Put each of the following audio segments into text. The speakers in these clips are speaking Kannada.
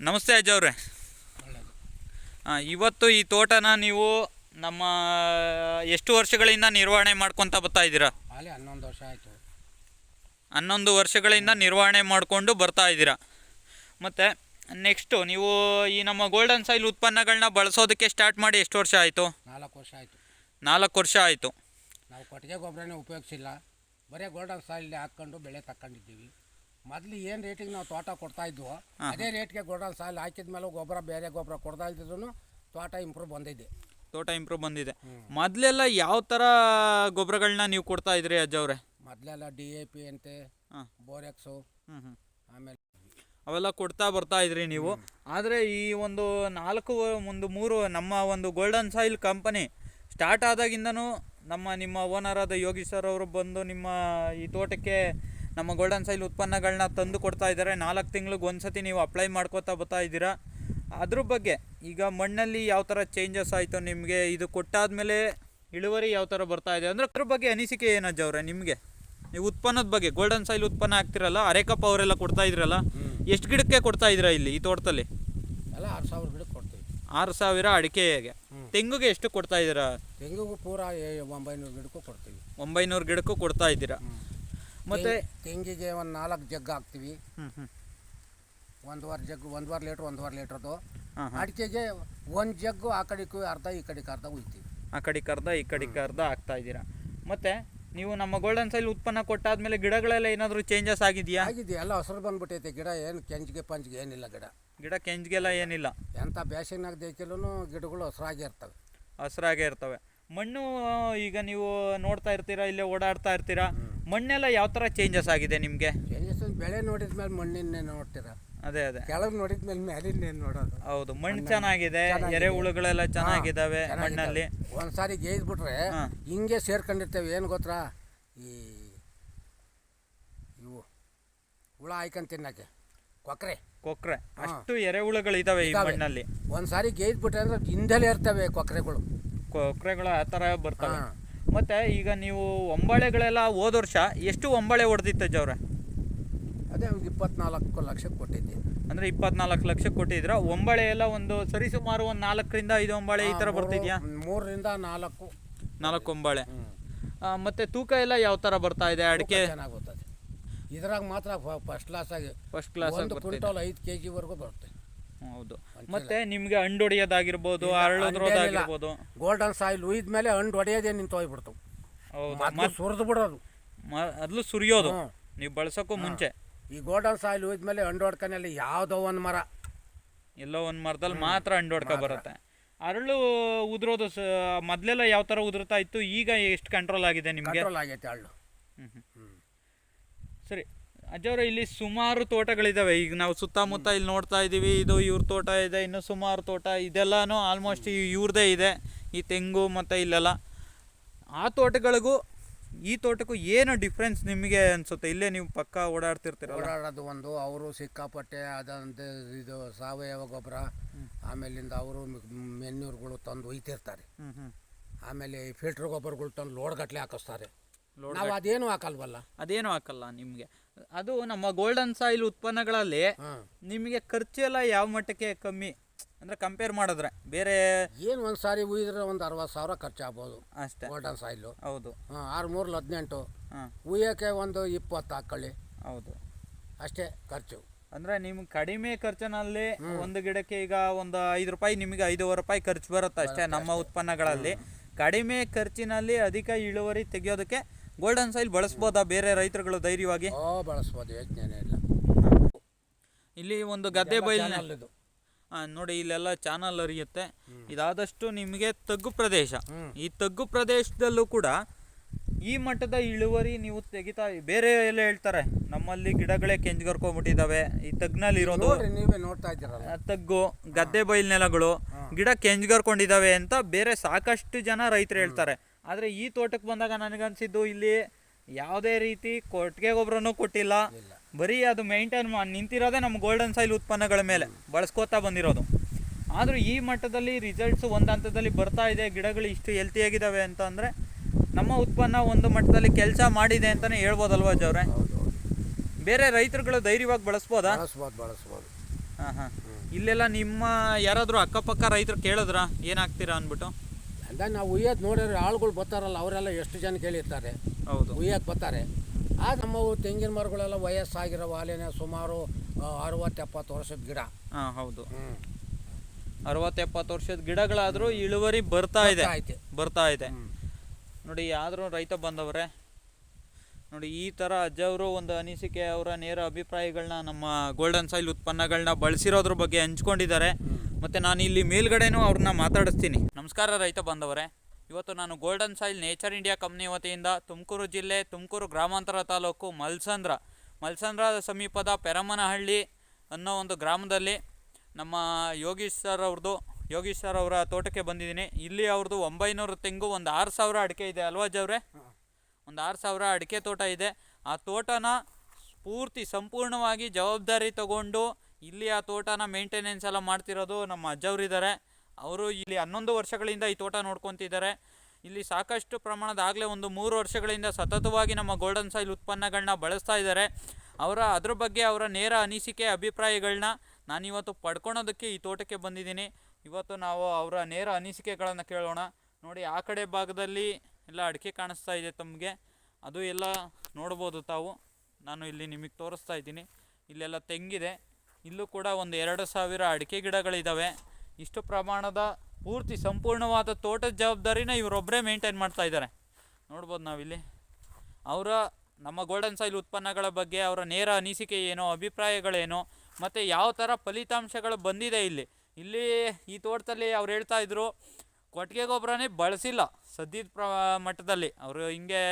ನಮಸ್ತೆ ಅಜ್ಜ ಅವ್ರೆ. ಇವತ್ತು ಈ ತೋಟನ ನೀವು ನಮ್ಮ ಎಷ್ಟು ವರ್ಷಗಳಿಂದ ನಿರ್ವಹಣೆ ಮಾಡ್ಕೊತ ಬರ್ತಾ ಇದ್ದೀರಾ? ಅಲ್ಲಿ ಹನ್ನೊಂದು ವರ್ಷ ಆಯಿತು. ಹನ್ನೊಂದು ವರ್ಷಗಳಿಂದ ನಿರ್ವಹಣೆ ಮಾಡಿಕೊಂಡು ಬರ್ತಾ ಇದ್ದೀರಾ. ಮತ್ತು ನೆಕ್ಸ್ಟು ನೀವು ಈ ನಮ್ಮ ಗೋಲ್ಡನ್ ಸೈಲ್ ಉತ್ಪನ್ನಗಳನ್ನ ಬಳಸೋದಕ್ಕೆ ಸ್ಟಾರ್ಟ್ ಮಾಡಿ ಎಷ್ಟು ವರ್ಷ ಆಯಿತು? ನಾಲ್ಕು ವರ್ಷ ಆಯಿತು. ನಾಲ್ಕು ವರ್ಷ ಆಯಿತು. ನಾವು ಕೊಟ್ಟಿಗೆ ಗೊಬ್ಬರನೇ ಉಪಯೋಗಿಸಿಲ್ಲ. ಬರೀ ಗೋಲ್ಡನ್ ಸಾಯಿಲ್ ಹಾಕ್ಕೊಂಡು ಬೆಳೆ ತಕ್ಕೊಂಡಿದ್ದೀವಿ. ಮೊದಲು ಏನು ರೇಟಿಗೆ ನಾವು ತೋಟ ಕೊಡ್ತಾ ಇದ್ವು ಅದೇ ರೇಟ್ಗೆ ಗೋಲ್ಡನ್ ಸಾಲ ಹಾಕಿದ ಮೇಲೆ ಗೊಬ್ಬರ ಬೇರೆ ಗೊಬ್ಬರ ಕೊಡ್ತಾ ಇದ್ರೂ ತೋಟ ಇಂಪ್ರೂವ್ ಬಂದಿದೆ. ತೋಟ ಇಂಪ್ರೂವ್ ಬಂದಿದೆ. ಮೊದಲೆಲ್ಲ ಯಾವ ಥರ ಗೊಬ್ಬರಗಳನ್ನ ನೀವು ಕೊಡ್ತಾ ಇದ್ರಿ ಅಜ್ಜವ್ರೆ ಮೊದಲೆಲ್ಲ ಡಿ ಎ ಪಿ ಅಂತೆ ಬೋರೆಕ್ಸು ಆಮೇಲೆ ಅವೆಲ್ಲ ಕೊಡ್ತಾ ಬರ್ತಾ ಇದ್ರಿ ನೀವು. ಆದರೆ ಈ ಒಂದು ನಾಲ್ಕು ಒಂದು ಮೂರು ನಮ್ಮ ಒಂದು ಗೋಲ್ಡನ್ ಸಾಯಿಲ್ ಕಂಪನಿ ಸ್ಟಾರ್ಟ್ ಆದಾಗಿಂದನೂ ನಮ್ಮ ನಿಮ್ಮ ಓನರ್ ಆದ ಯೋಗಿ ಸರ್ ಅವರು ಬಂದು ನಿಮ್ಮ ಈ ತೋಟಕ್ಕೆ ನಮ್ಮ ಗೋಲ್ಡನ್ ಸೈಲ್ ಉತ್ಪನ್ನಗಳನ್ನ ತಂದು ಕೊಡ್ತಾ ಇದ್ದಾರೆ. ನಾಲ್ಕು ತಿಂಗ್ಳಿಗೆ ಒಂದ್ಸತಿ ನೀವು ಅಪ್ಲೈ ಮಾಡ್ಕೋತಾ ಬರ್ತಾ ಇದ್ದೀರಾ. ಅದ್ರ ಬಗ್ಗೆ ಈಗ ಮಣ್ಣಲ್ಲಿ ಯಾವ ಥರ ಚೇಂಜಸ್ ಆಯಿತು ನಿಮಗೆ? ಇದು ಕೊಟ್ಟಾದ್ಮೇಲೆ ಇಳುವರಿ ಯಾವ ಥರ ಬರ್ತಾ ಇದೆ? ಅಂದರೆ ಅದ್ರ ಬಗ್ಗೆ ಅನಿಸಿಕೆ ಏನಜ್ಜ ಅವ್ರೆ ನಿಮಗೆ? ನೀವು ಉತ್ಪನ್ನದ ಬಗ್ಗೆ ಗೋಲ್ಡನ್ ಸೈಲ್ ಉತ್ಪನ್ನ ಹಾಕ್ತಿರಲ್ಲ ಅರೆಕಪ್ಪ ಅವರೆಲ್ಲ ಕೊಡ್ತಾ ಇದ್ರಲ್ಲ ಎಷ್ಟು ಗಿಡಕ್ಕೆ ಕೊಡ್ತಾ ಇದ್ದೀರಾ ಇಲ್ಲಿ ಈ ತೋಟದಲ್ಲಿ? ಎಲ್ಲ ಆರು ಸಾವಿರ ಗಿಡಕ್ಕೆ ಕೊಡ್ತೀವಿ. ಆರು ಸಾವಿರ ಅಡಿಕೆಗೆ. ತೆಂಗುಗೆ ಎಷ್ಟು ಕೊಡ್ತಾ ಇದ್ದೀರಾ? ತೆಂಗಿಗೂ ಪೂರ ಒಂಬೈನೂರು ಗಿಡಕ್ಕೂ ಕೊಡ್ತೀವಿ. ಒಂಬೈನೂರು ಗಿಡಕ್ಕೂ ಕೊಡ್ತಾ ಇದ್ದೀರಾ. ಮತ್ತೆ ತೆಂಗ್- ತೆಂಗಿಗೆ ಒಂದು ನಾಲ್ಕು ಜಗ್ ಹಾಕ್ತೀವಿ. ಹ್ಞೂ ಹ್ಮ್. ಒಂದುವರೆ ಜಗ್ಗು ಒಂದುವರೆ ಲೀಟ್ರ್ ಒಂದುವರೆ ಲೀಟ್ರದ್ದು. ಹಾಂ ಹಾಂ. ಅಡಿಕೆಗೆ ಒಂದು ಜಗ್ಗು ಆ ಕಡೆಗೂ ಅರ್ಧ ಈ ಕಡೆಗೆ ಅರ್ಧ ಉಯ್ತೀವಿ. ಆ ಕಡೆಗೆ ಅರ್ಧ ಈ ಕಡೆಗೆ ಅರ್ಧ ಹಾಕ್ತಾ ಇದ್ದೀರಾ. ಮತ್ತೆ ನೀವು ನಮ್ಮ ಗೋಲ್ಡನ್ ಸೈಲ್ ಉತ್ಪನ್ನ ಕೊಟ್ಟಾದ್ಮೇಲೆ ಗಿಡಗಳೆಲ್ಲ ಏನಾದರೂ ಚೇಂಜಸ್ ಆಗಿದೆಯಾ? ಆಗಿದೆ ಎಲ್ಲ ಹಸಿರು ಬಂದ್ಬಿಟ್ಟೈತೆ. ಗಿಡ ಏನು ಕೆಂಜ್ಗೆ ಪಂಜ್ಗೆ ಏನಿಲ್ಲ ಗಿಡ. ಗಿಡ ಕೆಂಜ್ಗೆಲ್ಲ ಏನಿಲ್ಲ. ಎಂಥ ಬ್ಯಾಸಿನಾಗ ದೇಕಿಲ್ಲೂ ಗಿಡಗಳು ಹಸಿರಾಗಿ ಇರ್ತವೆ. ಹಸ್ರಾಗೇ ಇರ್ತವೆ. ಮಣ್ಣು ಈಗ ನೀವು ನೋಡ್ತಾ ಇರ್ತೀರಾ ಇಲ್ಲೇ ಓಡಾಡ್ತಾ ಇರ್ತೀರಾ? ಮಣ್ಣೆಲ್ಲ ಯಾವ ತರ ಚೇಂಜಸ್ ಆಗಿದೆ ನಿಮಗೆ? ಚೇಂಜಸ್ ಬೆಳೆ ನೋಡಿದ ಮೇಲೆ ಮಣ್ಣಿನ ನೋಡ್ತೀರ. ಅದೇ ಅದೇ. ಕೆಳಗೆ ನೋಡಿದ ಮೇಲೆ ಮೇಲಿನ ನೋಡೋದು. ಹೌದು ಮಣ್ಣು ಚೆನ್ನಾಗಿದೆ. ಎರೆಹುಳುಗಳೆಲ್ಲ ಚೆನ್ನಾಗಿದಾವೆ ಚೆನ್ನಾಗಿದ್ದಾವೆ. ಮಣ್ಣಲ್ಲಿ. ಒಂದ್ಸಾರಿ ಗೇಯ್ದ್ಬಿಟ್ರೆ ಬಿಟ್ರೆ ಹಿಂಗೆ ಸೇರ್ಕೊಂಡಿರ್ತೇವೆ ಏನು ಗೊತ್ತಾ? ಈ ಇವು ಹುಳ ಆಯ್ಕೊಂಡ್ ತಿನ್ನಕ್ಕೆ. ಕೊಕ್ರೆ. ಕೊಕ್ರೆ. ಅಷ್ಟು ಎರೆಹುಳುಗಳು ಇದಾವೆ ಈ ಮಣ್ಣಲ್ಲಿ. ಒಂದ್ಸಾರಿ ಗೇಯ್ದ್ಬಿಟ್ರೆ ಅಂದ್ರೆ ಹಿಂದೆಲೇ ಇರ್ತವೆ ಕೊಕ್ರೆಗಳು. ಕೊಕ್ರೆಗಳು ಆ ಥರ ಬರ್ತವೆ. ಮತ್ತೆ ಈಗ ನೀವು ಒಂಬಳೆಗಳೆಲ್ಲ ಹೋದ ವರ್ಷ ಎಷ್ಟು ಒಂಬಳೆ ಹೊಡೆದಿತ್ತು ಜವ್ರೆ? ಅದೇ ಅವ್ರಿಗೆ ಇಪ್ಪತ್ನಾಲ್ಕು ಲಕ್ಷಕ್ಕೆ ಕೊಟ್ಟಿದ್ದೆ. ಅಂದರೆ ಇಪ್ಪತ್ನಾಲ್ಕು ಲಕ್ಷ ಕೊಟ್ಟಿದ್ರ ಒಂಬಳೆ ಎಲ್ಲ ಒಂದು ಸರಿಸುಮಾರು ಒಂದು ನಾಲ್ಕರಿಂದ ಐದು ಒಂಬಳೆ ಈ ಥರ ಬರ್ತಿದ್ಯಾ? ಮೂರರಿಂದ ನಾಲ್ಕು. ನಾಲ್ಕು ಒಂಬಳೆ. ಮತ್ತು ತೂಕ ಎಲ್ಲ ಯಾವ ಥರ ಬರ್ತಾ ಇದೆ ಅಡಿಕೆ? ಚೆನ್ನಾಗಿ ಬರ್ತದೆ. ಇದ್ರಾಗ ಮಾತ್ರ ಫಸ್ಟ್ ಕ್ಲಾಸ್ ಆಗಿ ಫಸ್ಟ್ ಕ್ಲಾಸ್ ಒಂದು ಕ್ವಿಂಟಲ್ ಐದು ಕೆ ಜಿವರೆಗೂ ಬರುತ್ತೆ. ಹೌದು. ಮತ್ತೆ ನಿಮ್ಗೆ ಹಂಡೊಡಿಯೋದಾಗಿರ್ಬೋದು ಅರಳೋದ್ರೋದಾಗಿರ್ಬೋದು ಗೋಲ್ಡನ್ ಸಾಯಿಲ್ ಉಯ್ದ ಮೇಲೆ ಹಣ್ಣು ಹೊಡೆಯೋದೇ ನಿಂತು ಹೋಗ್ಬಿಡ್ತವೆ ಹೌದು ಮೊದಲು ಸುರಿದು ಬಿಡೋದು ಅದ್ಲು ಸುರಿಯೋದು. ನೀವು ಬಳಸೋಕ್ಕೂ ಮುಂಚೆ. ಈ ಗೋಲ್ಡನ್ ಸಾಯಿಲ್ ಉಯ್ದ ಮೇಲೆ ಹಣ್ಣು ಅಲ್ಲಿ ಯಾವುದೋ ಒಂದು ಮರ. ಎಲ್ಲೋ ಒಂದು ಮರದಲ್ಲಿ ಮಾತ್ರ ಹಂಡೊಡ್ಕ ಬರುತ್ತೆ. ಅರಳು ಉದುರೋದು ಮೊದಲೆಲ್ಲ ಯಾವ ಥರ ಉದುರ್ತಾ ಇತ್ತು ಈಗ ಎಷ್ಟು ಕಂಟ್ರೋಲ್ ಆಗಿದೆ ನಿಮಗೆ? ಕಂಟ್ರೋಲ್ ಆಗೈತೆ ಅರಳು. ಹ್ಞೂ. ಸರಿ. ಅಜ್ಜವ್ರ ಇಲ್ಲಿ ಸುಮಾರು ತೋಟಗಳಿದಾವೆ. ಈಗ ನಾವು ಸುತ್ತಮುತ್ತ ಇಲ್ಲಿ ನೋಡ್ತಾ ಇದ್ದೀವಿ ಇದು ಇವ್ರ ತೋಟ ಇದೆ ಇನ್ನು ಸುಮಾರು ತೋಟ ಇದೆಲ್ಲನೂ ಆಲ್ಮೋಸ್ಟ್ ಇವ್ರದೇ ಇದೆ ಈ ತೆಂಗು ಮತ್ತು ಇಲ್ಲೆಲ್ಲ. ಆ ತೋಟಗಳಿಗೂ ಈ ತೋಟಕ್ಕೂ ಏನು ಡಿಫ್ರೆನ್ಸ್ ನಿಮಗೆ ಅನ್ಸುತ್ತೆ? ಇಲ್ಲೇ ನೀವು ಪಕ್ಕ ಓಡಾಡ್ತಿರ್ತೀರ ಓಡಾಡೋದು ಒಂದು ಅವರು ಸಿಕ್ಕಾಪಟ್ಟೆ ಅದಂತೆ ಇದು ಸಾವಯವ ಗೊಬ್ಬರ ಆಮೇಲಿಂದ ಅವರು ಮೆನ್ಯೂರ್ಗಳು ತಂದು ಒಯ್ತಿರ್ತಾರೆ. ಆಮೇಲೆ ಫಿಲ್ಟರ್ ಗೊಬ್ಬರಗಳು ತಂದು ಲೋಡ್ಗಟ್ಟಲೆ ಹಾಕಿಸ್ತಾರೆ. ನಾವು ಅದೇನು ಹಾಕಲ್ವಲ್ಲ? ಅದೇನು ಹಾಕಲ್ಲ ನಿಮಗೆ. ಅದು ನಮ್ಮ ಗೋಲ್ಡನ್ ಸಾಯಿಲ್ ಉತ್ಪನ್ನಗಳಲ್ಲಿ ನಿಮಗೆ ಖರ್ಚು ಎಲ್ಲ ಯಾವ ಮಟ್ಟಕ್ಕೆ ಕಮ್ಮಿ? ಅಂದ್ರೆ ಕಂಪೇರ್ ಮಾಡಿದ್ರೆ ಬೇರೆ ಏನು ಒಂದು ಸಾರಿ ಉಯ್ದ್ರೆ ಒಂದು ಅರವತ್ತು ಸಾವಿರ ಖರ್ಚಾಗ್ಬೋದು ಅಷ್ಟೇ. ಗೋಲ್ಡನ್ ಸಾಯಿಲು ಹೌದು. ಆರು ಮೂರಲ್ಲಿ ಹದಿನೆಂಟು. ಉಯ್ಯೋಕ್ಕೆ ಒಂದು ಇಪ್ಪತ್ತು ಹಾಕೊಳ್ಳಿ. ಹೌದು. ಅಷ್ಟೇ ಖರ್ಚು. ಅಂದ್ರೆ ನಿಮ್ಗೆ ಕಡಿಮೆ ಖರ್ಚಿನಲ್ಲಿ ಒಂದು ಗಿಡಕ್ಕೆ ಈಗ ಒಂದು ಐದು ರೂಪಾಯಿ ನಿಮಗೆ ಐದೂವರೆ ರೂಪಾಯಿ ಖರ್ಚು ಬರುತ್ತೆ ಅಷ್ಟೇ ನಮ್ಮ ಉತ್ಪನ್ನಗಳಲ್ಲಿ. ಕಡಿಮೆ ಖರ್ಚಿನಲ್ಲಿ ಅಧಿಕ ಇಳುವರಿ ತೆಗೆಯೋದಕ್ಕೆ ಗೋಲ್ಡನ್ ಸಾಯಿಲ್ ಬಳಸ್ಬೋದಾ? ಬೇರೆ ರೈತರುಗಳು ಧೈರ್ಯವಾಗಿ? ಓ ಬಳಸ್ಬೋದು ಯೋಚನೆ ಇಲ್ಲ. ಇಲ್ಲಿ ಒಂದು ಗದ್ದೆ ಬೈಲ್ ನೋಡಿ ಇಲ್ಲೆಲ್ಲ ಚಾನಲ್ ಹರಿಯುತ್ತೆ. ಇದಾದಷ್ಟು ನಿಮಗೆ ತಗ್ಗು ಪ್ರದೇಶ. ಈ ತಗ್ಗು ಪ್ರದೇಶದಲ್ಲೂ ಕೂಡ ಈ ಮಟ್ಟದ ಇಳುವರಿ ನೀವು ತೆಗಿತಾ ಬೇರೆ ಎಲ್ಲ ಹೇಳ್ತಾರೆ. ನಮ್ಮಲ್ಲಿ ಗಿಡಗಳೇ ಕೆಂಜ್ಗರ್ಕೊಂಡ್ಬಿಟ್ಟಿದ್ದಾವೆ. ಈ ತಗ್ನಲ್ಲಿ ಇರೋದು ನೋಡ್ರಿ ನೀವೇ ನೋಡ್ತಾ ಇದ್ದೀರಲ್ಲ. ಆ, ತಗ್ಗು ಗದ್ದೆ ಬೈಲ್ ನೆಲಗಳು ಗಿಡ ಕೆಂಜ್ಗರ್ಕೊಂಡಿದ್ದಾವೆ ಅಂತ ಬೇರೆ ಸಾಕಷ್ಟು ಜನ ರೈತರು ಹೇಳ್ತಾರೆ. ಆದರೆ ಈ ತೋಟಕ್ಕೆ ಬಂದಾಗ ನನಗನ್ಸಿದ್ದು ಇಲ್ಲಿ ಯಾವುದೇ ರೀತಿ ಕೊಟ್ಟಿಗೆ ಗೊಬ್ಬರನೂ ಕೊಟ್ಟಿಲ್ಲ. ಬರೀ ಅದು ಮೇಂಟೈನ್ ಮಾಡಿ ನಿಂತಿರೋದೇ ನಮ್ಮ ಗೋಲ್ಡನ್ ಸಾಯಿಲ್ ಉತ್ಪನ್ನಗಳ ಮೇಲೆ. ಬಳಸ್ಕೋತಾ ಬಂದಿರೋದು. ಆದರೂ ಈ ಮಟ್ಟದಲ್ಲಿ ರಿಸಲ್ಟ್ಸ್ ಒಂದು ಹಂತದಲ್ಲಿ ಬರ್ತಾ ಇದೆ. ಗಿಡಗಳು ಇಷ್ಟು ಹೆಲ್ತಿಯಾಗಿದ್ದಾವೆ ಅಂತ ಅಂದರೆ ನಮ್ಮ ಉತ್ಪನ್ನ ಒಂದು ಮಟ್ಟದಲ್ಲಿ ಕೆಲಸ ಮಾಡಿದೆ ಅಂತಲೇ ಹೇಳ್ಬೋದಲ್ವಾ ಜವ್ರೆ ಬೇರೆ ರೈತರುಗಳು ಧೈರ್ಯವಾಗಿ ಬಳಸ್ಬೋದಾ? ಬಳಸ್ಬೋದು ಬಳಸ್ಬೋದು. ಹಾಂ ಹಾಂ ಇಲ್ಲೆಲ್ಲ ನಿಮ್ಮ ಯಾರಾದರೂ ಅಕ್ಕಪಕ್ಕ ರೈತರು ಕೇಳಿದ್ರಾ? ಏನಾಗ್ತೀರಾ ಅಂದ್ಬಿಟ್ಟು? ಅಂದ್ರೆ ನಾವು ಉಯ್ಯೋದು ನೋಡಿದ್ರೆ ಆಳುಗಳು ಬರ್ತಾರಲ್ಲ ಅವರೆಲ್ಲ ಎಷ್ಟು ಜನ ಕೇಳಿರ್ತಾರೆ. ಹೌದು. ಬರ್ತಾರೆ. ಆ ನಮ್ಮ ತೆಂಗಿನ ಮರಗಳೆಲ್ಲ ವಯಸ್ಸಾಗಿರೋ ವಾಲೆನೆ ಸುಮಾರು ಅರವತ್ತು ಎಪ್ಪತ್ತು ವರ್ಷದ ಗಿಡ. ಹಾಂ ಹೌದು. ಅರವತ್ತು ಎಪ್ಪತ್ತು ವರ್ಷದ ಗಿಡಗಳಾದರೂ ಇಳುವರಿ ಬರ್ತಾ ಇದೆ. ಬರ್ತಾ ಇದೆ. ನೋಡಿ ಆದರೂ ರೈತ ಬಂದವ್ರೆ ನೋಡಿ ಈ ಥರ ಅಜ್ಜವರು ಒಂದು ಅನಿಸಿಕೆ ಅವರ ನೇರ ಅಭಿಪ್ರಾಯಗಳನ್ನ ನಮ್ಮ ಗೋಲ್ಡನ್ ಸಾಯಿಲ್ ಉತ್ಪನ್ನಗಳನ್ನ ಬಳಸಿರೋದ್ರ ಬಗ್ಗೆ ಹಂಚ್ಕೊಂಡಿದ್ದಾರೆ. ಮತ್ತು ನಾನು ಇಲ್ಲಿ ಮೇಲ್ಗಡೆನೂ ಅವ್ರನ್ನ ಮಾತಾಡಿಸ್ತೀನಿ. ನಮಸ್ಕಾರ ರೈತ ಬಂದವರೇ ಇವತ್ತು ನಾನು golden soil nature India company ವತಿಯಿಂದ ತುಮಕೂರು ಜಿಲ್ಲೆ ತುಮಕೂರು ಗ್ರಾಮಾಂತರ ತಾಲೂಕು ಮಲ್ಸಂದ್ರ ಮಲ್ಸಂದ್ರ ಸಮೀಪದ ಪೆರಮನಹಳ್ಳಿ ಅನ್ನೋ ಒಂದು ಗ್ರಾಮದಲ್ಲಿ ನಮ್ಮ ಯೋಗೀಶ್ ಸರ್ ಅವ್ರದ್ದು ಯೋಗೀಶ್ ಸರ್ ಅವರ ತೋಟಕ್ಕೆ ಬಂದಿದ್ದೀನಿ. ಇಲ್ಲಿ ಅವ್ರದ್ದು ಒಂಬೈನೂರು ತೆಂಗು ಒಂದು ಆರು ಸಾವಿರ ಅಡಿಕೆ ಇದೆ ಅಲ್ವಾ ಜವ್ರೆ? ಒಂದು ಆರು ಸಾವಿರ ಅಡಿಕೆ ತೋಟ ಇದೆ. ಆ ತೋಟನ ಪೂರ್ತಿ ಸಂಪೂರ್ಣವಾಗಿ ಜವಾಬ್ದಾರಿ ತಗೊಂಡು ಇಲ್ಲಿ ಆ ತೋಟನ ಮೇಂಟೆನೆನ್ಸ್ ಎಲ್ಲ ಮಾಡ್ತಿರೋದು ನಮ್ಮ ಅಜ್ಜವರಿದ್ದಾರೆ ಅವರು ಇಲ್ಲಿ ಹನ್ನೊಂದು ವರ್ಷಗಳಿಂದ ಈ ತೋಟ ನೋಡ್ಕೊತಿದ್ದಾರೆ ಇಲ್ಲಿ ಸಾಕಷ್ಟು ಪ್ರಮಾಣದ ಆಗಲೇ ಒಂದು ಮೂರು ವರ್ಷಗಳಿಂದ ಸತತವಾಗಿ ನಮ್ಮ ಗೋಲ್ಡನ್ ಸಾಯಿಲ್ ಉತ್ಪನ್ನಗಳನ್ನ ಬಳಸ್ತಾ ಇದ್ದಾರೆ ಅವರ ಅದ್ರ ಬಗ್ಗೆ ಅವರ ನೇರ ಅನಿಸಿಕೆ ಅಭಿಪ್ರಾಯಗಳನ್ನ ನಾನಿವತ್ತು ಪಡ್ಕೊಳೋದಕ್ಕೆ ಈ ತೋಟಕ್ಕೆ ಬಂದಿದ್ದೀನಿ. ಇವತ್ತು ನಾವು ಅವರ ನೇರ ಅನಿಸಿಕೆಗಳನ್ನು ಕೇಳೋಣ. ನೋಡಿ, ಆ ಕಡೆ ಭಾಗದಲ್ಲಿ ಎಲ್ಲ ಅಡಿಕೆ ಕಾಣಿಸ್ತಾ ಇದೆ ತಮಗೆ. ಅದು ಎಲ್ಲ ನೋಡ್ಬೋದು ತಾವು. ನಾನು ಇಲ್ಲಿ ನಿಮಗೆ ತೋರಿಸ್ತಾ ಇದ್ದೀನಿ. ಇಲ್ಲೆಲ್ಲ ತೆಂಗಿದೆ. ಇಲ್ಲೂ ಕೂಡ ಒಂದು ಎರಡು ಸಾವಿರ ಅಡಿಕೆ ಗಿಡಗಳಿದ್ದಾವೆ ಇಷ್ಟು ಪ್ರಮಾಣದ ಪೂರ್ತಿ ಸಂಪೂರ್ಣವಾದ ತೋಟದ ಜವಾಬ್ದಾರಿನ ಇವರೊಬ್ಬರೇ ಮೇಂಟೈನ್ ಮಾಡ್ತಾ ಇದ್ದಾರೆ. ನೋಡ್ಬೋದು ನಾವಿಲ್ಲಿ. ಅವರ ನಮ್ಮ ಗೋಲ್ಡನ್ ಸಾಯಿಲ್ ಉತ್ಪನ್ನಗಳ ಬಗ್ಗೆ, ಅವರ ನೇರ ಅನಿಸಿಕೆ ಏನೋ, ಅಭಿಪ್ರಾಯಗಳೇನೋ, ಮತ್ತು ಯಾವ ಥರ ಫಲಿತಾಂಶಗಳು ಬಂದಿದೆ ಇಲ್ಲಿ. ಇಲ್ಲಿ ಈ ತೋಟದಲ್ಲಿ ಅವ್ರು ಹೇಳ್ತಾ ಇದ್ರು, ಕೊಟ್ಟಿಗೆ ಗೊಬ್ಬರನೇ ಬಳಸಿಲ್ಲ ಸದ್ಯದ ಪ್ರ ಮಟ್ಟದಲ್ಲಿ. ಅವರು ಹಿಂಗೆ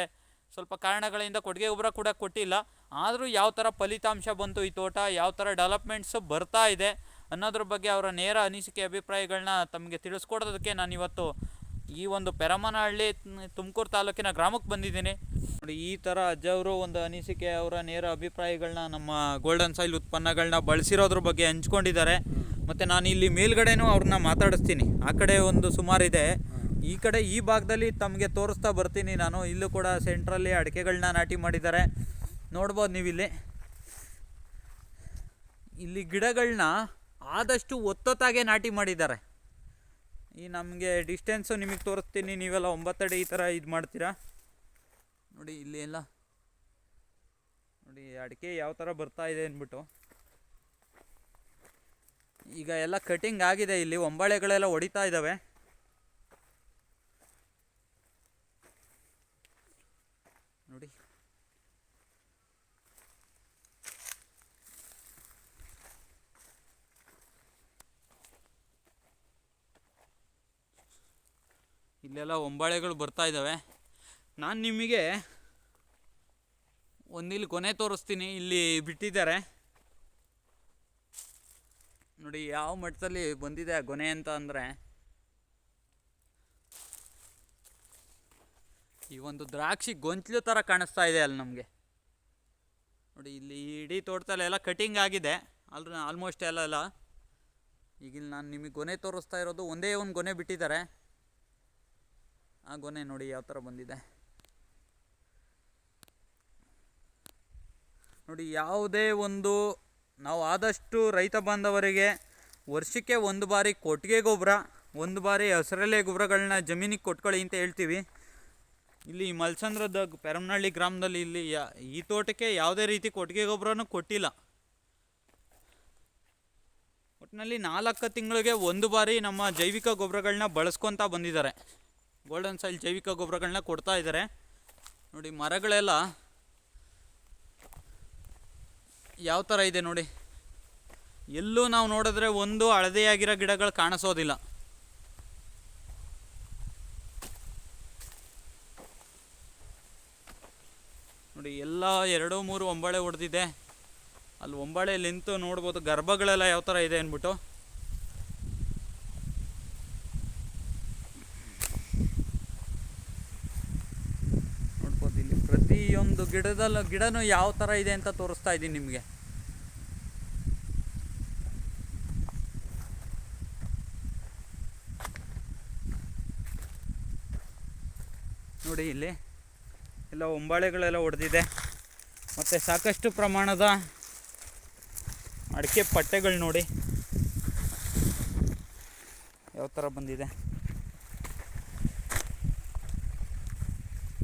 ಸ್ವಲ್ಪ ಕಾರಣಗಳಿಂದ ಕೊಟ್ಟಿಗೆ ಗೊಬ್ಬರ ಕೂಡ ಕೊಟ್ಟಿಲ್ಲ. ಆದರೂ ಯಾವ ಥರ ಫಲಿತಾಂಶ ಬಂತು ಈ ತೋಟ, ಯಾವ ಥರ ಡೆವಲಪ್ಮೆಂಟ್ಸ್ ಬರ್ತಾ ಇದೆ ಅನ್ನೋದ್ರ ಬಗ್ಗೆ ಅವರ ನೇರ ಅನಿಸಿಕೆ ಅಭಿಪ್ರಾಯಗಳನ್ನ ತಮಗೆ ತಿಳಿಸ್ಕೊಡೋದಕ್ಕೆ ನಾನು ಇವತ್ತು ಈ ಒಂದು ಪೆರಮನಹಳ್ಳಿ ತುಮಕೂರು ತಾಲೂಕಿನ ಗ್ರಾಮಕ್ಕೆ ಬಂದಿದ್ದೀನಿ. ನೋಡಿ, ಈ ಥರ ಅಜ್ಜವರು ಒಂದು ಅನಿಸಿಕೆ, ಅವರ ನೇರ ಅಭಿಪ್ರಾಯಗಳನ್ನ ನಮ್ಮ ಗೋಲ್ಡನ್ ಸಾಯಿಲ್ ಉತ್ಪನ್ನಗಳನ್ನ ಬಳಸಿರೋದ್ರ ಬಗ್ಗೆ ಹಂಚ್ಕೊಂಡಿದ್ದಾರೆ. ಮತ್ತು ನಾನು ಇಲ್ಲಿ ಮೇಲ್ಗಡೆನೂ ಅವ್ರನ್ನ ಮಾತಾಡಿಸ್ತೀನಿ. ಆ ಕಡೆ ಒಂದು ಸುಮಾರಿದೆ. ಈ ಕಡೆ ಈ ಭಾಗದಲ್ಲಿ ತಮಗೆ ತೋರಿಸ್ತಾ ಬರ್ತೀನಿ ನಾನು. ಇಲ್ಲೂ ಕೂಡ ಸೆಂಟ್ರಲ್ಲಿ ಅಡಿಕೆಗಳನ್ನ ನಾಟಿ ಮಾಡಿದ್ದಾರೆ. ನೋಡ್ಬೋದು ನೀವಿಲ್ಲಿ. ಇಲ್ಲಿ ಗಿಡಗಳನ್ನ ಆದಷ್ಟು ಒತ್ತೊತ್ತಾಗೆ ನಾಟಿ ಮಾಡಿದ್ದಾರೆ. ಈ ನಮಗೆ ಡಿಸ್ಟೆನ್ಸು ನಿಮಗೆ ತೋರಿಸ್ತೀನಿ. ನೀವೆಲ್ಲ ಒಂಬತ್ತಡಿ ಈ ಥರ ಇದು ಮಾಡ್ತೀರಾ? ನೋಡಿ, ಇಲ್ಲಿ ಎಲ್ಲ. ನೋಡಿ, ಅಡಿಕೆ ಯಾವ ಥರ ಬರ್ತಾ ಇದೆ ಅಂದ್ಬಿಟ್ಟು. ಈಗ ಎಲ್ಲ ಕಟಿಂಗ್ ಆಗಿದೆ. ಇಲ್ಲಿ ಒಂಬಳೆಗಳೆಲ್ಲ ಹೊಡಿತಾ ಇದ್ದಾವೆ ನೋಡಿ ಇಲ್ಲೆಲ್ಲ ಒಂಬಾಳೆಗಳು ಬರ್ತಾ ಇದ್ದಾವೆ. ನಾನು ನಿಮಗೆ ಒಂದಿಲ್ಲಿ ಕೊನೆ ತೋರಿಸ್ತೀನಿ. ಇಲ್ಲಿ ಬಿಟ್ಟಿದ್ದಾರೆ. ನೋಡಿ ಯಾವ ಮಟ್ಟದಲ್ಲಿ ಬಂದಿದೆ ಗೊನೆ ಅಂತ ಅಂದರೆ ಈ ಒಂದು ದ್ರಾಕ್ಷಿ ಗೊಂಚಲು ಥರ ಕಾಣಿಸ್ತಾ ಇದೆ ಅಲ್ಲಿ ನಮಗೆ. ನೋಡಿ ಇಲ್ಲಿ ಇಡೀ ತೋಟದಲ್ಲಿ ಎಲ್ಲ ಕಟಿಂಗ್ ಆಗಿದೆ. ಅಲ್ರ ಆಲ್ಮೋಸ್ಟ್ ಎಲ್ಲ ಎಲ್ಲ ಈಗ ಇಲ್ಲಿ ನಾನು ನಿಮಗೆ ಗೊನೆ ತೋರಿಸ್ತಾ ಇರೋದು ಒಂದೇ ಒಂದು ಗೊನೆ ಬಿಟ್ಟಿದ್ದಾರೆ. ಆ ಗೊನೆ ನೋಡಿ ಯಾವ ಥರ ಬಂದಿದೆ. ನೋಡಿ ಯಾವುದೇ ಒಂದು ನಾವು ಆದಷ್ಟು ರೈತ ಬಾಂಧವರಿಗೆ ವರ್ಷಕ್ಕೆ ಒಂದು ಬಾರಿ ಕೊಟ್ಟಿಗೆ ಗೊಬ್ಬರ, ಒಂದು ಬಾರಿ ಹಸರಲೆ ಗೊಬ್ಬರಗಳನ್ನ ಜಮೀನಿಗೆ ಕೊಟ್ಕೊಳ್ಳಿ ಅಂತ ಹೇಳ್ತೀವಿ. ಇಲ್ಲಿ ಮಲ್ಸಂದ್ರದ ಪೆರಮನಹಳ್ಳಿ ಗ್ರಾಮದಲ್ಲಿ ಇಲ್ಲಿ ಈ ತೋಟಕ್ಕೆ ಯಾವುದೇ ರೀತಿ ಕೊಟ್ಟಿಗೆ ಗೊಬ್ಬರನೂ ಕೊಟ್ಟಿಲ್ಲ. ಒಟ್ಟಿನಲ್ಲಿ ನಾಲ್ಕು ತಿಂಗಳಿಗೆ ಒಂದು ಬಾರಿ ನಮ್ಮ ಜೈವಿಕ ಗೊಬ್ಬರಗಳನ್ನ ಬಳಸ್ಕೊತಾ ಬಂದಿದ್ದಾರೆ. ಗೋಲ್ಡನ್ ಸಾಯಿಲ್ ಜೈವಿಕ ಗೊಬ್ಬರಗಳನ್ನ ಕೊಡ್ತಾ ಇದ್ದಾರೆ ನೋಡಿ, ಮರಗಳೆಲ್ಲ ಯಾವ ಥರ ಇದೆ ನೋಡಿ. ಎಲ್ಲೂ ನಾವು ನೋಡಿದ್ರೆ ಒಂದು ಹಳದಿಯಾಗಿರೋ ಗಿಡಗಳು ಕಾಣಿಸೋದಿಲ್ಲ. ನೋಡಿ, ಎಲ್ಲ ಎರಡು, ಮೂರು, ಒಂಬಾಳೆ ಹೊಡೆದಿದೆ ಅಲ್ಲಿ ಒಂಬಾಳೆ ನಿಂತು ನೋಡ್ಬೋದು. ಗರ್ಭಗಳೆಲ್ಲ ಯಾವ ಥರ ಇದೆ ಅಂದ್ಬಿಟ್ಟು ನೋಡ್ಬೋದು ಇಲ್ಲಿ ಪ್ರತಿಯೊಂದು ಗಿಡದಲ್ಲ ಗಿಡನೂ ಯಾವ ಥರ ಇದೆ ಅಂತ ತೋರಿಸ್ತಾ ಇದ್ದೀನಿ ನಿಮಗೆ. ನೋಡಿ ಇಲ್ಲಿ, ಎಲ್ಲ ಒಂಬಾಳೆಗಳೆಲ್ಲ ಹೊಡೆದಿದೆ ಮತ್ತು ಸಾಕಷ್ಟು ಪ್ರಮಾಣದ ಅಡಿಕೆ ಪಟ್ಟೆಗಳು ನೋಡಿ. ಯಾವ ಥರ ಬಂದಿದೆ.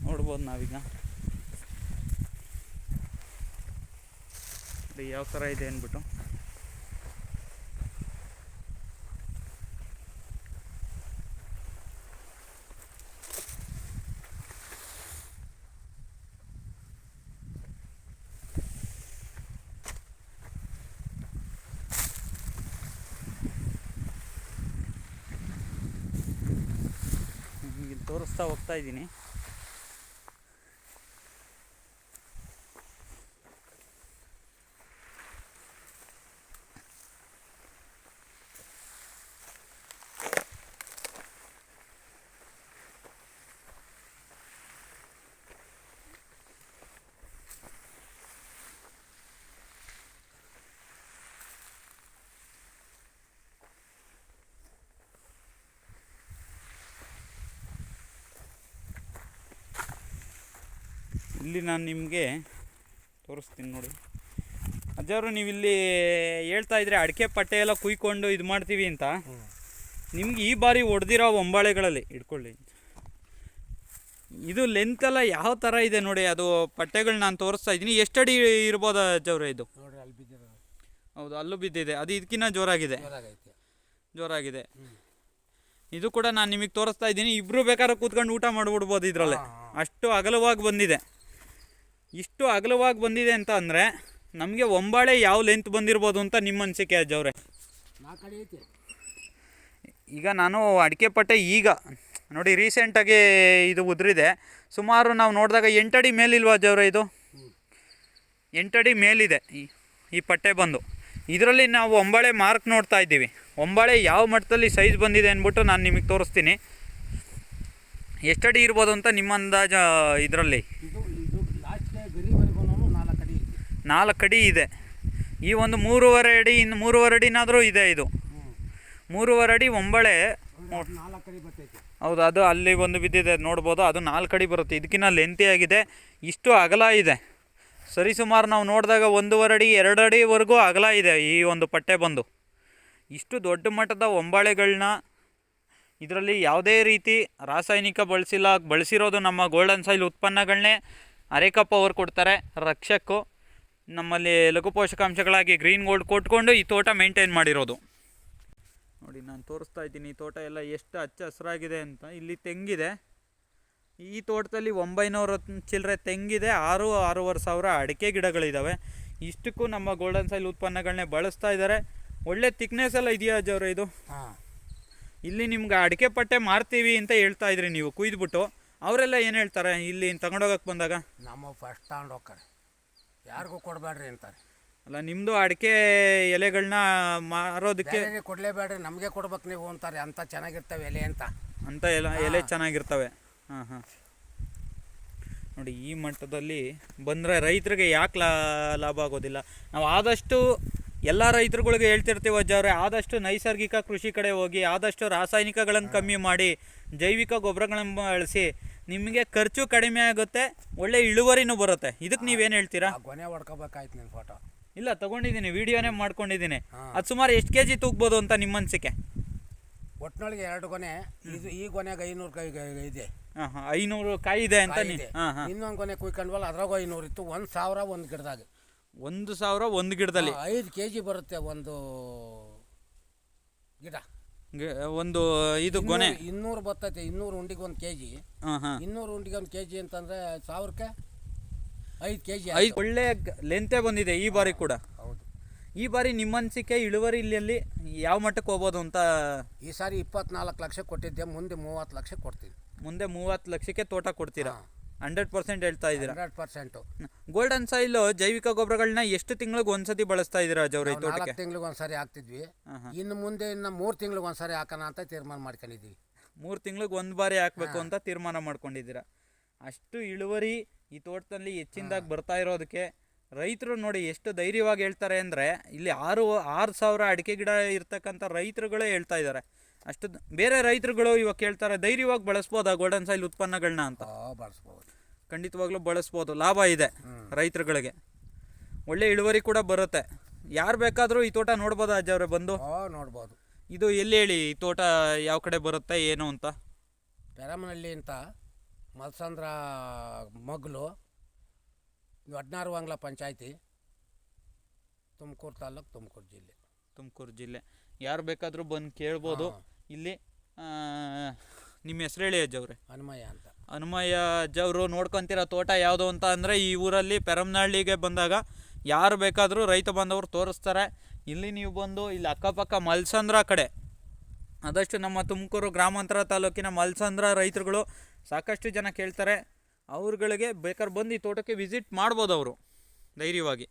ನೋಡ್ಬೋದು ನಾವೀಗ. ನೋಡಿ ಯಾವ ಥರ ಇದೆ ಅಂದ್ಬಿಟ್ಟು. ತೋರಿಸ್ತಾ ಹೋಗ್ತಾ ಇದ್ದೀನಿ. ಇಲ್ಲಿ ನಾನು ನಿಮಗೆ ತೋರಿಸ್ತೀನಿ ನೋಡಿ. ಅಜ್ಜವರು ನೀವು ಇಲ್ಲಿ ಹೇಳ್ತಾ ಇದ್ರೆ ಅಡಿಕೆ ಪಟ್ಟೆ ಎಲ್ಲ ಕುಯ್ಕೊಂಡು ಇದು ಮಾಡ್ತೀವಿ ಅಂತ. ನಿಮ್ಗೆ ಈ ಬಾರಿ ಹೊಡೆದಿರೋ ಒಂಬಾಳೆಗಳಲ್ಲಿ ಇಟ್ಕೊಳ್ಳಿ ಇದು ಲೆಂತ್ ಎಲ್ಲ ಯಾವ ಥರ ಇದೆ ನೋಡಿ ಅದು ಪಟ್ಟೆಗಳು ನಾನು ತೋರಿಸ್ತಾ ಇದ್ದೀನಿ. ಎಷ್ಟಡಿ ಇರ್ಬೋದು ಅಜ್ಜವ್ರೆ ಇದು? ಹೌದು ಅಲ್ಲೂ ಬಿದ್ದಿದೆ. ಅದು ಇದಕ್ಕಿಂತ ಜೋರಾಗಿದೆ. ಜೋರಾಗಿದೆ. ಇದು ಕೂಡ ನಾನು ನಿಮಗೆ ತೋರಿಸ್ತಾ ಇದ್ದೀನಿ. ಇಬ್ಬರು ಬೇಕಾದ್ರೆ ಕೂತ್ಕೊಂಡು ಊಟ ಮಾಡಿಬಿಡ್ಬೋದು ಇದರಲ್ಲೇ. ಅಷ್ಟು ಅಗಲವಾಗಿ ಬಂದಿದೆ. ಇಷ್ಟು ಅಗಲವಾಗಿ ಬಂದಿದೆ ಅಂತ ಅಂದರೆ ನಮಗೆ ಒಂಬಾಳೆ ಯಾವ ಲೆಂತ್ ಬಂದಿರ್ಬೋದು ಅಂತ ನಿಮ್ಮ ಅನಿಸಿಕೆ ಅಜ್ಜವ್ರೆ ಈಗ ನಾನು ಅಡಿಕೆ ಪಟ್ಟೆ ಈಗ ನೋಡಿ ರೀಸೆಂಟಾಗಿ ಇದು ಉದುರಿದೆ. ಸುಮಾರು ನಾವು ನೋಡಿದಾಗ ಎಂಟಡಿ ಮೇಲಿಲ್ವಾ ಅಜ್ಜವ್ರೆ ಇದು? ಎಂಟಡಿ ಮೇಲಿದೆ ಈ ಈ ಪಟ್ಟೆ ಬಂದು. ಇದರಲ್ಲಿ ನಾವು ಒಂಬಾಳೆ ಮಾರ್ಕ್ ನೋಡ್ತಾ ಇದ್ದೀವಿ. ಒಂಬಾಳೆ ಯಾವ ಮಟ್ಟದಲ್ಲಿ ಸೈಜ್ ಬಂದಿದೆ ಅಂದ್ಬಿಟ್ಟು ನಾನು ನಿಮಗೆ ತೋರಿಸ್ತೀನಿ. ಎಷ್ಟಡಿ ಇರ್ಬೋದು ಅಂತ ನಿಮ್ಮ ಅಂದಾಜ ಇದರಲ್ಲಿ ಇದು ಇದು ಲಾಸ್ಟ್ಗೆ ಗರಿವರೆಗೂ ನಾಲ್ಕು ಕಡೆ ಐತೆ ನಾಲ್ಕು ಅಡಿ ಇದೆ. ಈ ಒಂದು ಮೂರುವರೆ ಅಡಿ ಇನ್ನು ಮೂರುವರೆ ಅಡಿನಾದರೂ ಇದೆ ಇದು. ಮೂರುವರೆ ಅಡಿ ಒಂಬಳೆ. ಹೌದು ಅದು ಅಲ್ಲಿ ಒಂದು ಬಿದ್ದಿದೆ ನೋಡ್ಬೋದು ಅದು ನಾಲ್ಕು ಅಡಿ ಬರುತ್ತೆ. ಇದಕ್ಕಿಂತ ಲೆಂತಿ ಆಗಿದೆ. ಇಷ್ಟು ಅಗಲ ಇದೆ. ಸರಿಸುಮಾರು ನಾವು ನೋಡಿದಾಗ ಒಂದೂವರೆ ಅಡಿ ಎರಡು ಅಡಿವರೆಗೂ ಅಗಲ ಇದೆ ಈ ಒಂದು ಪಟ್ಟೆ ಬಂದು. ಇಷ್ಟು ದೊಡ್ಡ ಮಟ್ಟದ ಒಂಬಾಳೆಗಳನ್ನ ಇದರಲ್ಲಿ ಯಾವುದೇ ರೀತಿ ರಾಸಾಯನಿಕ ಬಳಸಿಲ್ಲ ಬಳಸಿರೋದು ನಮ್ಮ ಗೋಲ್ಡನ್ ಸಾಯಿಲ್ ಉತ್ಪನ್ನಗಳನ್ನೇ ಅರೆಕಪ್ಪ ಅವ್ರು ಕೊಡ್ತಾರೆ ರಕ್ಷಕ್ಕು. ನಮ್ಮಲ್ಲಿ ಲಘು ಪೋಷಕಾಂಶಗಳಾಗಿ ಗ್ರೀನ್ ಗೋಲ್ಡ್ ಕೊಟ್ಕೊಂಡು ಈ ತೋಟ ಮೇಂಟೈನ್ ಮಾಡಿರೋದು. ನೋಡಿ ನಾನು ತೋರಿಸ್ತಾ ಇದ್ದೀನಿ. ಈ ತೋಟ ಎಲ್ಲ ಎಷ್ಟು ಹಚ್ಚ ಹಸಿರಾಗಿದೆ ಅಂತ. ಇಲ್ಲಿ ತೆಂಗಿದೆ. ಈ ತೋಟದಲ್ಲಿ ಒಂಬೈನೂರು ಚಿಲ್ಲರೆ ತೆಂಗಿದೆ. ಆರು ಆರೂವರೆ ಸಾವಿರ ಅಡಿಕೆ ಗಿಡಗಳಿದ್ದಾವೆ ಇಷ್ಟಕ್ಕೂ ನಮ್ಮ ಗೋಲ್ಡನ್ ಸೈಲ್ ಉತ್ಪನ್ನಗಳನ್ನೇ ಬಳಸ್ತಾ ಇದ್ದಾರೆ ಒಳ್ಳೆ ತಿಕ್ನೆಸ್ ಎಲ್ಲ ಇದೆಯಾ ಅಜ್ಜವ್ರೆ ಇದು? ಹಾಂ. ಇಲ್ಲಿ ನಿಮ್ಗೆ ಅಡಿಕೆ ಪಟ್ಟೆ ಮಾರ್ತೀವಿ ಅಂತ ಹೇಳ್ತಾ ಇದ್ರಿ ನೀವು. ಕುಯ್ದುಬಿಟ್ಟು. ಅವರೆಲ್ಲ ಏನು ಹೇಳ್ತಾರೆ ಇಲ್ಲಿ ತಗೊಂಡೋಗಕ್ಕೆ ಬಂದಾಗ? ನಮ್ಮ ಫಸ್ಟ್ ತಗೊಂಡು ಹೋಗ್ತಾರೆ ಯಾರಿಗೂ ಕೊಡಬೇಡ್ರಿ ಅಂತಾರೆ. ಅಲ್ಲ ನಿಮ್ಮದು ಅಡಿಕೆ ಎಲೆಗಳನ್ನ ಮಾರೋದಕ್ಕೆ ಕೊಡಲೇಬೇಡ್ರಿ ನಮಗೆ ಕೊಡ್ಬೇಕು ನೀವು ಅಂತಾರೆ. ಅಂತ ಚೆನ್ನಾಗಿರ್ತವೆ ಎಲೆ ಅಂತ. ಅಂತ ಎಲ್ಲ ಎಲೆ ಚೆನ್ನಾಗಿರ್ತವೆ. ಹಾಂ ಹಾಂ. ನೋಡಿ ಈ ಮಟ್ಟದಲ್ಲಿ ಬಂದರೆ ರೈತರಿಗೆ ಯಾಕೆ ಲಾ ಲಾಭ ಆಗೋದಿಲ್ಲ? ನಾವು ಆದಷ್ಟು ಎಲ್ಲ ರೈತರುಗಳಿಗೆ ಹೇಳ್ತಿರ್ತೀವಿ ಅಜ್ಜವ್ರೆ ಆದಷ್ಟು ನೈಸರ್ಗಿಕ ಕೃಷಿ ಕಡೆ ಹೋಗಿ ಆದಷ್ಟು ರಾಸಾಯನಿಕಗಳನ್ನು ಕಮ್ಮಿ ಮಾಡಿ ಜೈವಿಕ ಗೊಬ್ಬರಗಳನ್ನು ಬಳಸಿ ನಿಮಗೆ ಖರ್ಚು ಕಡಿಮೆ ಆಗುತ್ತೆ ಒಳ್ಳೆ ಇಳುವರಿನೂ ಬರುತ್ತೆ. ಇದಕ್ಕೆ ನೀವೇನು ಹೇಳ್ತೀರಾ? ಕೊನೆ ಗೊನೆ ಹೊಡ್ಕೋಬೇಕಾಯ್ತು ನಿನ್ನ ಫೋಟೋ ಇಲ್ಲ ತಗೊಂಡಿದ್ದೀನಿ ವಿಡಿಯೋನೇ ಮಾಡ್ಕೊಂಡಿದ್ದೀನಿ. ಹಾ. ಅದು ಸುಮಾರು ಎಷ್ಟು ಕೆ ಜಿ ತೂಗ್ಬೋದು ಅಂತ ನಿಮ್ಮ ಅನಿಸಿಕೆ? ಒಟ್ಟಿನೊಳಗೆ ಎರಡು ಗೊನೆ ಇದು ಈ ಗೊನೆಗೆ ಐನೂರು ಕೈ ಕೈ- ಇದೆ. ಹಾಂ ಹಾಂ ಐನೂರು ಕಾಯಿ ಇದೆ ಅಂತ ನೀ ಹಾಂ ಹಾಂ. ಇನ್ನೊಂದು ಕೊನೆ ಕುಯ್ಕೊಂಡ್ವಲ್ಲ ಅದ್ರಾಗ ಐನೂರು ಇತ್ತು ಒಂದು ಸಾವಿರ ಒಂದು ಗಿಡದಾಗ. ಒಂದು ಸಾವಿರ ಒಂದು ಗಿಡದಲ್ಲಿ? ಐದು ಕೆ ಜಿ ಬರುತ್ತೆ ಒಂದು ಗಿಡ. ಗಿ- ಒಂದು ಇದು ಕೊನೆ ಇನ್ನೂರು- ಬರ್ತೈತೆ ಇನ್ನೂರು ಉಂಡಿಗೆ ಒಂದು ಕೆ ಜಿ ಹಾಂ ಹಾಂ. ಇನ್ನೂರು ಉಂಡಿಗೆ ಒಂದು ಕೆ ಜಿ ಅಂತಂದರೆ ಸಾವಿರಕ್ಕೆ ಐದು ಕೆ ಜಿ ಐದು ಒಳ್ಳೆ ಲೆಂತೆ ಬಂದಿದೆ ಈ ಬಾರಿ ಕೂಡ. ಹೌದು. ಈ ಬಾರಿ ನಿಮ್ಮ ಅನಿಸಿಕೆ ಇಳುವರಿ ಇಲ್ಲಿ ಯಾವ ಮಟ್ಟಕ್ಕೆ ಹೋಗ್ಬೋದು ಅಂತ? ಈ ಸಾರಿ ಇಪ್ಪತ್ನಾಲ್ಕು ಲಕ್ಷ ಕೊಟ್ಟಿದ್ದೆ ಮುಂದೆ ಮೂವತ್ತು ಲಕ್ಷ ಕೊಡ್ತೀನಿ. ಮುಂದೆ ಮೂವತ್ತು ಲಕ್ಷಕ್ಕೆ ತೋಟ ಕೊಡ್ತೀರಾ? ಹಾ. ಹಂಡ್ರೆಡ್ ಪರ್ಸೆಂಟ್ ಹೇಳ್ತಾ ಇದ್ದೀರಾ? Hundred percent. ಗೋಲ್ಡನ್ ಸಾಯಿಲ್ ಜೈವಿಕ ಗೊಬ್ಬರಗಳನ್ನ ಎಷ್ಟು ತಿಂಗಳಿಗೆ ಒಂದ್ಸತಿ ಬಳಸ್ತಾ ಇದ್ದೀರಾ ನಾಲ್ಕು ತೋಟಕ್ಕೆ? ತಿಂಗಳಿಗೆ ಒಂದ್ಸರಿ ಹಾಕ್ತಿದ್ವಿ. ಇನ್ನು ಮುಂದೆ ಇನ್ನು ಮೂರು ತಿಂಗಳಿಗೆ ಒಂದ್ಸರಿ ಹಾಕೋಣ ಅಂತ ತೀರ್ಮಾನ ಮಾಡ್ಕೊಂಡಿದ್ವಿ ಮೂರು ತಿಂಗಳಿಗೆ ಒಂದ್ ಬಾರಿ ಹಾಕಬೇಕು ಅಂತ ತೀರ್ಮಾನ ಮಾಡ್ಕೊಂಡಿದ್ದೀರಾ. ಅಷ್ಟು ಇಳುವರಿ ಈ ತೋಟದಲ್ಲಿ ಹೆಚ್ಚಿನದಾಗಿ ಬರ್ತಾ ಇರೋದಕ್ಕೆ ರೈತರು ನೋಡಿ ಎಷ್ಟು ಧೈರ್ಯವಾಗಿ ಹೇಳ್ತಾರೆ ಅಂದರೆ ಇಲ್ಲಿ ಆರು ಆರು ಸಾವಿರ ಅಡಿಕೆ ಗಿಡ ಇರ್ತಕ್ಕಂಥ ರೈತರುಗಳೇ ಹೇಳ್ತಾ ಇದ್ದಾರೆ. ಅಷ್ಟು ದ- ಬೇರೆ ರೈತರುಗಳು ಇವಾಗ ಕೇಳ್ತಾರೆ ಧೈರ್ಯವಾಗಿ ಬಳಸ್ಬೋದಾ ಗೋಲ್ಡನ್ ಸಾಯಿಲ್ ಉತ್ಪನ್ನಗಳನ್ನ ಅಂತ. ಆ, ಬಳಸ್ಬೋದು. ಖಂಡಿತವಾಗ್ಲೂ ಬಳಸ್ಬೋದು. ಲಾಭ ಇದೆ ರೈತರುಗಳಿಗೆ. ಒಳ್ಳೆ ಇಳುವರಿ ಕೂಡ ಬರುತ್ತೆ. ಯಾರು ಬೇಕಾದರೂ ಈ ತೋಟ ನೋಡ್ಬೋದಾ ಅಜ್ಜವ್ರೆ ಬಂದು? ನೋಡ್ಬೋದು. ಇದು ಎಲ್ಲಿ ಹೇಳಿ ಈ ತೋಟ ಯಾವ ಕಡೆ ಬರುತ್ತೆ ಏನು ಅಂತ? ಪೆರಮನಹಳ್ಳಿ ಅಂತ ಮಲ್ಸಂದ್ರ ಮಗ್ಲು ಹದಿನಾರು ವಾಂಗ್ಲ ಪಂಚಾಯತಿ ತುಮಕೂರು ತಾಲೂಕು ತುಮಕೂರು ಜಿಲ್ಲೆ. ತುಮಕೂರು ಜಿಲ್ಲೆ. ಯಾರು ಬೇಕಾದರೂ ಬಂದು ಕೇಳ್ಬೋದು. ಇಲ್ಲಿ ನಿಮ್ಮ ಹೆಸರು ಹೇಳಿ ಅಜ್ಜವ್ರೆ ಹನುಮಯ್ಯ ಅಂತ. ಹನುಮಯ್ಯ ಅಜ್ಜವರು ನೋಡ್ಕೊತಿರೋ ತೋಟ ಯಾವುದು ಅಂತ ಅಂದರೆ ಈ ಊರಲ್ಲಿ ಪೆರಮ್ನಹಳ್ಳಿಗೆ ಬಂದಾಗ ಯಾರು ಬೇಕಾದರೂ ರೈತ ಬಂದವರು ತೋರಿಸ್ತಾರೆ. ಇಲ್ಲಿ ನೀವು ಬಂದು ಇಲ್ಲಿ ಅಕ್ಕಪಕ್ಕ ಮಲ್ಸಂದ್ರ ಕಡೆ. ಆದಷ್ಟು ನಮ್ಮ ತುಮಕೂರು ಗ್ರಾಮಾಂತರ ತಾಲೂಕಿನ ಮಲ್ಸಂದ್ರ ರೈತರುಗಳು ಸಾಕಷ್ಟು ಜನ ಕೇಳ್ತಾರೆ. ಅವ್ರುಗಳಿಗೆ ಬೇಕಾದ್ರೆ ಬಂದು ಈ ತೋಟಕ್ಕೆ ವಿಸಿಟ್ ಮಾಡ್ಬೋದು ಅವರು, ಧೈರ್ಯವಾಗಿ.